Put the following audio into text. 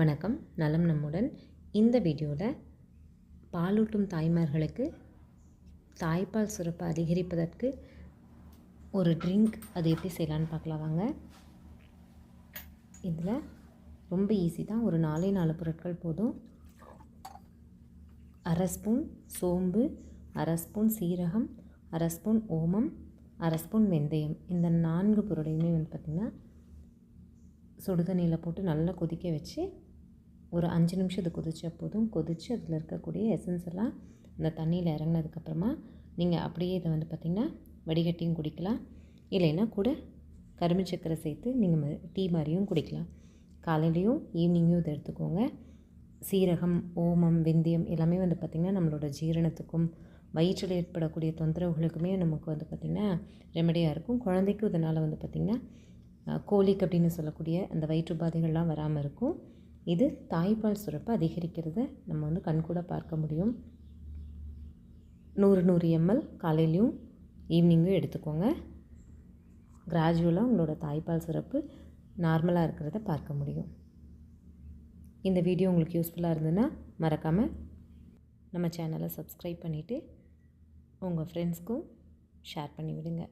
வணக்கம். நலம் நம்முடன். இந்த வீடியோவில் பாலூட்டும் தாய்மார்களுக்கு தாய்ப்பால் சுரப்பை அதிகரிப்பதற்கு ஒரு ட்ரிங்க் அது எப்படி செய்யலான்னு பார்க்கலாம் வாங்க. இதில் ரொம்ப ஈஸி தான். ஒரு நாலே நாலு பொருட்கள் போதும். அரை ஸ்பூன் சோம்பு அரை ஸ்பூன் சீரகம் அரை ஸ்பூன் ஓமம் அரை ஸ்பூன் வெந்தயம். இந்த நான்கு பொருளையுமே வந்து பார்த்திங்கன்னா சுடுதண்ணியில் போட்டு நல்லா கொதிக்க வச்சு ஒரு அஞ்சு நிமிஷம் அது கொதிச்சா போதும். கொதித்து அதில் இருக்கக்கூடிய எசன்ஸ் எல்லாம் அந்த தண்ணியில் இறங்கினதுக்கப்புறமா நீங்கள் அப்படியே இதை வந்து பார்த்திங்கன்னா வடிகட்டியும் குடிக்கலாம். இல்லைன்னா கூட கரும்பு சக்கரை சேர்த்து நீங்கள் டீ மாதிரியும் குடிக்கலாம். காலையிலையும் ஈவினிங்கும் இதை எடுத்துக்கோங்க. சீரகம் ஓமம் வெந்தயம் எல்லாமே வந்து பார்த்திங்கன்னா நம்மளோட ஜீரணத்துக்கும் வயிற்றில் ஏற்படக்கூடிய தொந்தரவுகளுக்குமே நமக்கு வந்து பார்த்திங்கன்னா ரெமடியாக இருக்கும். குழந்தைக்கும் இதனால் வந்து பார்த்திங்கன்னா கோலிக் அப்படின்னு சொல்லக்கூடிய அந்த வயிற்றுப்பாதைகள்லாம் வராமல் இருக்கும். இது தாய்ப்பால் சுரப்பை அதிகரிக்கிறத நம்ம வந்து கண்கூட பார்க்க முடியும். நூறு நூறு எம்எல் காலையிலையும் ஈவினிங்கும் எடுத்துக்கோங்க. கிராஜுவலாக உங்களோட தாய்ப்பால் சுரப்பு நார்மலாக இருக்கிறத பார்க்க முடியும். இந்த வீடியோ உங்களுக்கு யூஸ்ஃபுல்லாக இருந்ததுன்னா மறக்காமல் நம்ம சேனலை சப்ஸ்கிரைப் பண்ணிவிட்டு உங்கள் ஃப்ரெண்ட்ஸ்க்கும் ஷேர் பண்ணி விடுங்க